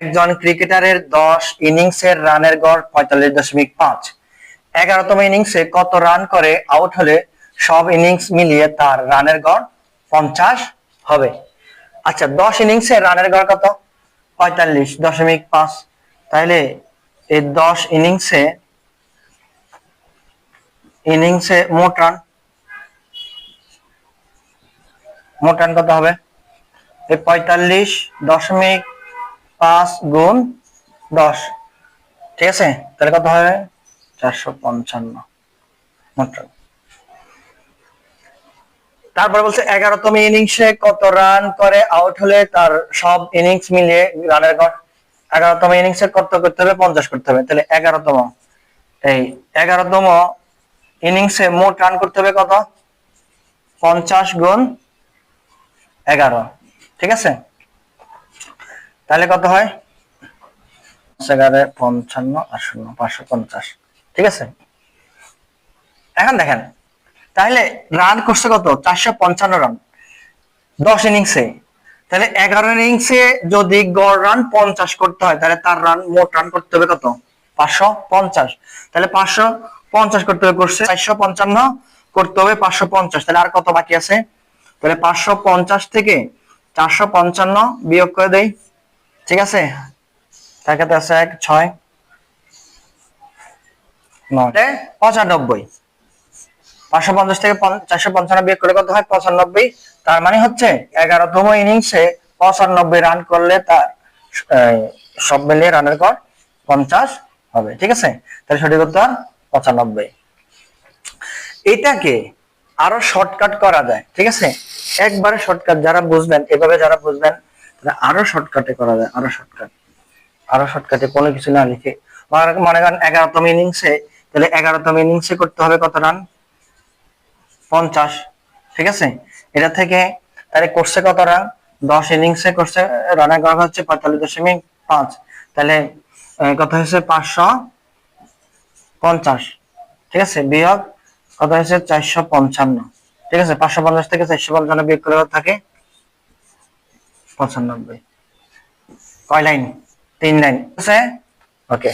একজন ক্রিকেটারের দশ ইনিংসের রানের গড় পঁয়তাল্লিশ দশমিক পাঁচ। এগারোতম ইনিংসে কত রান করে আউট হলে সব ইনিংস মিলিয়ে তার রানের গড় পঞ্চাশ হবে? আচ্ছা দশ ইনিংসে রানের গড় কত? পঁয়তাল্লিশ দশমিক পাঁচ। তাহলে এই দশ ইনিংসে ইনিংসে মোট রান মোট রান কত হবে? এই পঁয়তাল্লিশ দশমিক পাঁচ গুণ দশ। ঠিক আছে? তাহলে কত হবে? চারশো পঞ্চান্ন। তারপর বলছে, এগারোতম ইনিংসে কত রান করে? আউট হলে তার সব ইনিংস মিলিয়ে রানের গড়। এগারোতম ইনিংসে কত করতে হবে? পঞ্চাশ করতে হবে। তাহলে এগারোতম। এই এগারোতম ইনিংসে মোট রান করতে হবে কত? পঞ্চাশ গুণ এগারো। ঠিক আছে? তাহলে কত হয়? এগারো, পঞ্চান্ন আর শূন্য পাঁচশো পঞ্চাশ। ঠিক আছে? এখন দেখেন, তাহলে রান করছে কত? চারশো পঞ্চান্ন রান দশ ইনিংসে তাহলে এগারো ইনিংসে যদি গড় রান পঞ্চাশ করতে হয়, তাহলে তার রান মোট রান করতে হবে কত? পাঁচশো পঞ্চাশ। তাহলে পাঁচশো পঞ্চাশ করতে হবে করছে চারশো পঞ্চান্ন, করতে হবে পাঁচশো পঞ্চাশ। তাহলে আর কত বাকি আছে? তাহলে পাঁচশো পঞ্চাশ থেকে চারশো পঞ্চান্ন বিয়োগ করে দেই। ঠিক আছে? তার কাছে আছে এক ছয় নয় পঁচানব্বই। পাঁচশো পঞ্চাশ থেকে চারশো পঞ্চান্ন বিয়োগ করলে কত হয়? পঁচানব্বই। তার মানে হচ্ছে এগারোতম ইনিংসে পঁচানব্বই রান করলে তার সব মিলিয়ে রানের গড় পঞ্চাশ হবে। ঠিক আছে? তাহলে সঠিক উত্তর পঁচানব্বই। এটাকে আরও শর্টকাট করা যায়। ঠিক আছে? একবারে শর্টকাট যারা বুঝবেন এভাবে যারা বুঝবেন আরও শর্টকাটে করা যায়, আরও শর্টকাট আরও শর্টকাটে কোনো কিছু না লিখে। মনে- করেন এগারোতম ইনিংসে তাহলে এগারোতম ইনিংসে করতে হবে কত রান পঞ্চাশ, ঠিক আছে? এটা থেকে তাহলে করছে কত রান দশ ইনিংসে করছে রানের গড় হচ্ছে পঁয়তাল্লিশ দশমিক পাঁচ। তাহলে কত হয়েছে? পাঁচশো পঞ্চাশ, ঠিক আছে? বিয়োগ কত হয়েছে? চারশো পঞ্চান্ন, ঠিক আছে? পাঁচশো পঞ্চাশ থেকে চারশো পঞ্চান্ন বিয়োগ করে থাকে? পঁচানব্বই। কয় লাইন? তিন লাইন। আছে? ওকে